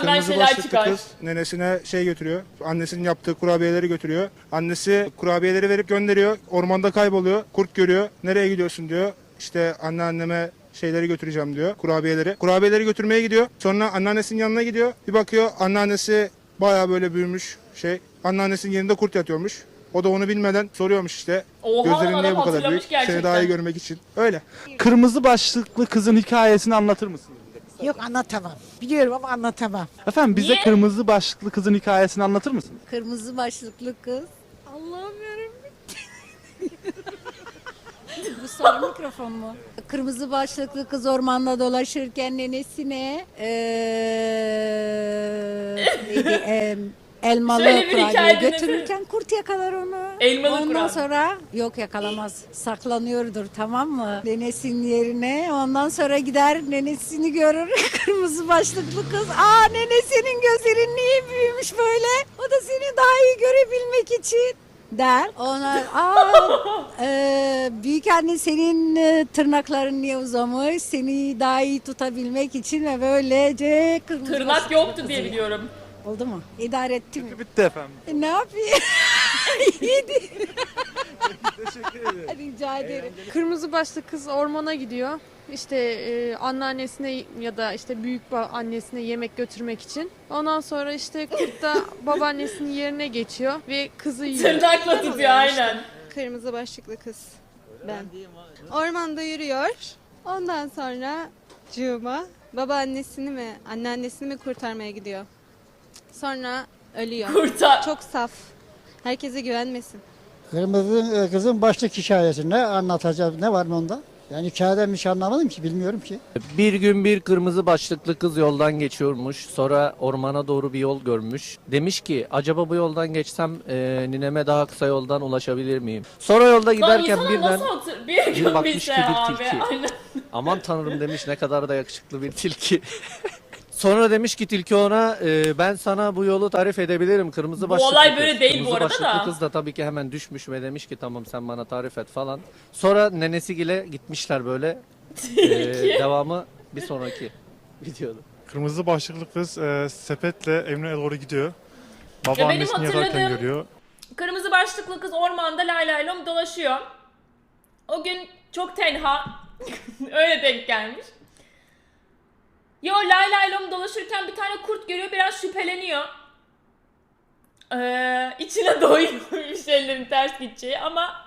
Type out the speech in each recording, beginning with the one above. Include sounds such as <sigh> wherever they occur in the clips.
Kırmızı şeyler başlıklı çıkar. kız nenesine şey götürüyor. Annesinin yaptığı kurabiyeleri götürüyor. Annesi kurabiyeleri verip gönderiyor. Ormanda kayboluyor. Kurt görüyor. Nereye gidiyorsun diyor. İşte anneanneme şeyleri götüreceğim diyor. Kurabiyeleri. Kurabiyeleri götürmeye gidiyor. Sonra anneannesinin yanına gidiyor. Bir bakıyor anneannesi baya böyle büyümüş şey. Anneannesinin yerinde kurt yatıyormuş. O da onu bilmeden soruyormuş işte. Oha, Gözlerin adam niye bu kadar hatırlamış büyük? Seni gerçekten. daha iyi görmek için. Öyle. Kırmızı başlıklı kızın hikayesini anlatır mısınız? Yok anlatamam. Biliyorum ama anlatamam. Efendim bize Niye? kırmızı başlıklı kızın hikayesini anlatır mısınız? Kırmızı başlıklı kız. Allah'ım yarabbim. <laughs> Bu son mikrofon mu? Kırmızı başlıklı kız ormanda dolaşırken nenesine eee neydi, <laughs> eee, elmalı Şöyle bir kurabiye hikaye götürürken kurt yakalar onu. Elmalı Ondan kurabiye. sonra yok yakalamaz. Saklanıyordur tamam mı? Nenesinin yerine. Ondan sonra gider nenesini görür. <laughs> Kırmızı başlıklı kız. Aa nene senin gözlerin niye büyümüş böyle? O da seni daha iyi görebilmek için der. Ona aa <laughs> e, büyük anne senin e, tırnakların niye uzamış? Seni daha iyi tutabilmek için ve böylece kırmızı Tırnak başlıklı yoktu kızı- diye biliyorum. Oldu mu? İdare ettim. Bitti efendim. E, ne yapayım? <laughs> İyiydi. Rica ederim. Kırmızı başlı kız ormana gidiyor. İşte e, anneannesine ya da işte büyük ba- annesine yemek götürmek için. Ondan sonra işte kurt da <laughs> babaannesinin yerine geçiyor ve kızı yiyor. Tırnakla tutuyor aynen. Kırmızı başlıklı kız. Ben. Ormanda yürüyor. Ondan sonra Cuma babaannesini mi, anneannesini mi kurtarmaya gidiyor. Sonra ölüyor. Kurtar. Çok saf. Herkese güvenmesin. Kırmızı e, kızın başlık hikayesi ne anlatacağız ne var mı onda? Yani hikayeden bir şey anlamadım ki bilmiyorum ki. Bir gün bir kırmızı başlıklı kız yoldan geçiyormuş. Sonra ormana doğru bir yol görmüş. Demiş ki acaba bu yoldan geçsem e, nineme daha kısa yoldan ulaşabilir miyim? Sonra yolda Lan giderken insana birden nasıl? Bir bir bakmış ki bir abi. tilki. Aynen. aman tanrım demiş ne kadar da yakışıklı bir tilki. <laughs> Sonra demiş ki tilki ona e, ben sana bu yolu tarif edebilirim kırmızı Bu başlıklı olay kız. böyle değil bu Kırmızı arada başlıklı da. kız da tabii ki hemen düşmüş ve demiş ki tamam sen bana tarif et falan. Sonra nenesiyle gitmişler böyle. <laughs> E, devamı bir sonraki videoda. Kırmızı başlıklı kız e, sepetle evine doğru gidiyor. benim Babaannesini yatarken hatırladığım- görüyor. Kırmızı başlıklı kız ormanda lay lay lom dolaşıyor. O gün çok tenha. <laughs> Öyle denk gelmiş. Yo lay lay lom dolaşırken bir tane kurt görüyor biraz şüpheleniyor. Ee, içine <laughs> doyuyormuş ellerin ters gideceği ama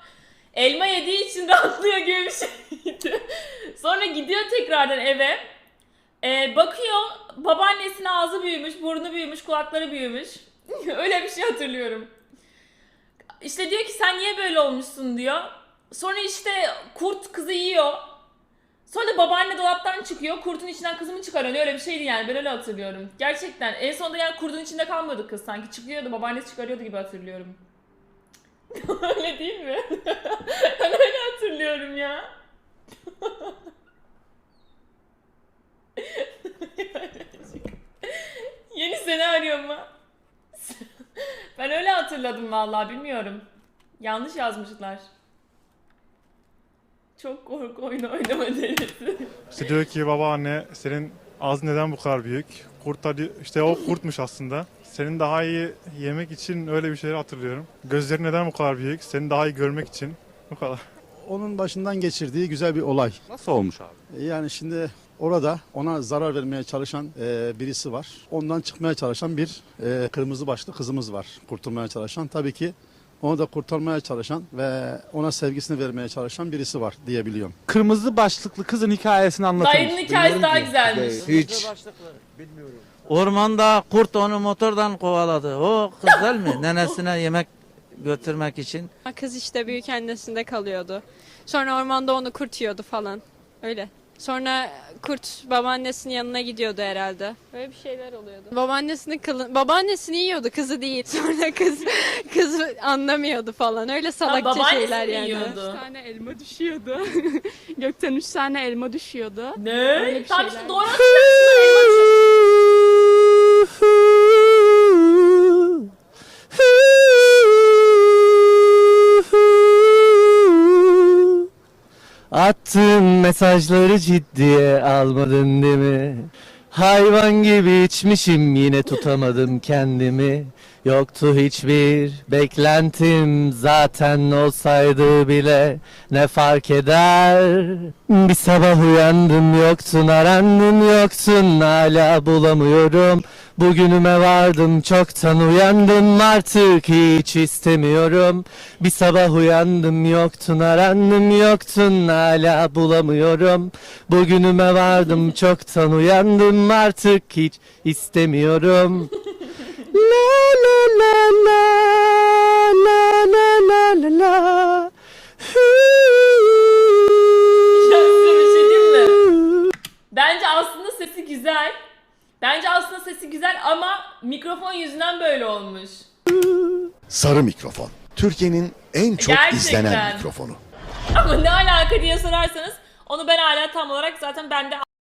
elma yediği için <laughs> rahatlıyor gibi bir şeydi. Sonra gidiyor tekrardan eve. Ee, bakıyor babaannesinin ağzı büyümüş, burnu büyümüş, kulakları büyümüş. <laughs> Öyle bir şey hatırlıyorum. İşte diyor ki sen niye böyle olmuşsun diyor. Sonra işte kurt kızı yiyor. Sonra babaanne dolaptan çıkıyor. Kurtun içinden kızımı çıkarıyor. Öyle bir şeydi yani. Ben öyle hatırlıyorum. Gerçekten. En sonunda yani kurdun içinde kalmıyordu kız sanki. Çıkıyordu. Babaannesi çıkarıyordu gibi hatırlıyorum. <laughs> öyle değil mi? <laughs> ben öyle hatırlıyorum ya. <laughs> Yeni senaryo mu? ben öyle hatırladım vallahi bilmiyorum. Yanlış yazmışlar. Çok korku oyunu oynama denesi. İşte diyor ki babaanne senin ağzın neden bu kadar büyük? Kurt da di- işte o kurtmuş aslında. Senin daha iyi yemek için öyle bir şeyler hatırlıyorum. Gözlerin neden bu kadar büyük? Seni daha iyi görmek için. Bu kadar. Onun başından geçirdiği güzel bir olay. Nasıl olmuş abi? Yani şimdi orada ona zarar vermeye çalışan e, birisi var. Ondan çıkmaya çalışan bir e, kırmızı başlı kızımız var. Kurtulmaya çalışan. Tabii ki onu da kurtarmaya çalışan ve ona sevgisini vermeye çalışan birisi var diyebiliyorum. Kırmızı başlıklı kızın hikayesini anlatır Dayının hikayesi daha güzelmiş. Hiç. Ormanda kurt onu motordan kovaladı. O kız değil mi? <laughs> Nenesine yemek götürmek için. Kız işte büyük annesinde kalıyordu. Sonra ormanda onu kurt yiyordu falan. Öyle. Sonra kurt babaannesinin yanına gidiyordu herhalde. Böyle bir şeyler oluyordu. Babaannesini kılı, babaannesini yiyordu kızı değil. <laughs> Sonra kız kız anlamıyordu falan. Öyle salakça babaannesini şeyler mi yani. yiyordu? Üç tane elma düşüyordu. <laughs> Gökten üç tane elma düşüyordu. Ne? Bir Tam şeyler. işte doğru <laughs> hatırlıyorsun. Attığın mesajları ciddiye almadın değil mi? Hayvan gibi içmişim yine tutamadım kendimi. Yoktu hiçbir beklentim zaten olsaydı bile. Ne fark eder? Bir sabah uyandım yoktun arandım yoktun. Hala bulamıyorum. Bugünüme vardım çoktan uyandım. Artık hiç istemiyorum. Bir sabah uyandım yoktun arandım yoktun. Hala bulamıyorum. Bugünüme vardım çoktan uyandım artık hiç istemiyorum <laughs> La la la la la la la la la Ya size bir şey diyeyim mi? Bence aslında sesi güzel. Bence aslında sesi güzel ama mikrofon yüzünden böyle olmuş. Sarı mikrofon. Türkiye'nin en çok Gerçekten. izlenen mikrofonu. Ama ne alaka diye sorarsanız onu ben hala tam olarak zaten bende